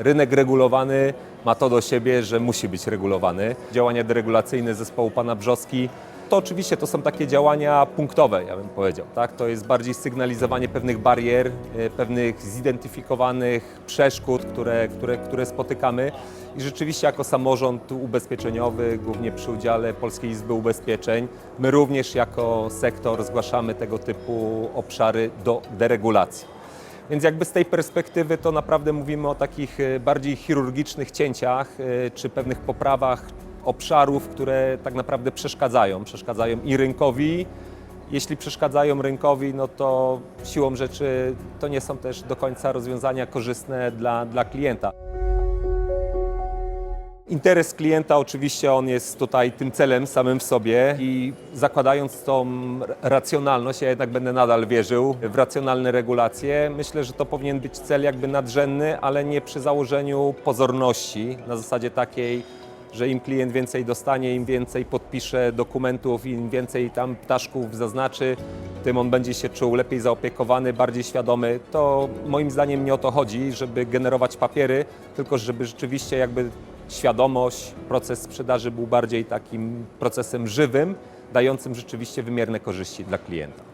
Rynek regulowany ma to do siebie, że musi być regulowany. Działania deregulacyjne zespołu pana Brzoski to oczywiście to są takie działania punktowe, ja bym powiedział. Tak? To jest bardziej sygnalizowanie pewnych barier, e, pewnych zidentyfikowanych przeszkód, które, które, które spotykamy. I rzeczywiście jako samorząd ubezpieczeniowy, głównie przy udziale Polskiej Izby Ubezpieczeń, my również jako sektor zgłaszamy tego typu obszary do deregulacji. Więc jakby z tej perspektywy to naprawdę mówimy o takich e, bardziej chirurgicznych cięciach e, czy pewnych poprawach obszarów, które tak naprawdę przeszkadzają. Przeszkadzają i rynkowi. Jeśli przeszkadzają rynkowi, no to siłą rzeczy to nie są też do końca rozwiązania korzystne dla, dla klienta. Interes klienta oczywiście on jest tutaj tym celem samym w sobie i zakładając tą racjonalność, ja jednak będę nadal wierzył w racjonalne regulacje. Myślę, że to powinien być cel jakby nadrzędny, ale nie przy założeniu pozorności na zasadzie takiej, że im klient więcej dostanie, im więcej podpisze dokumentów, im więcej tam ptaszków zaznaczy, tym on będzie się czuł lepiej zaopiekowany, bardziej świadomy. To moim zdaniem nie o to chodzi, żeby generować papiery, tylko żeby rzeczywiście jakby świadomość, proces sprzedaży był bardziej takim procesem żywym, dającym rzeczywiście wymierne korzyści dla klienta.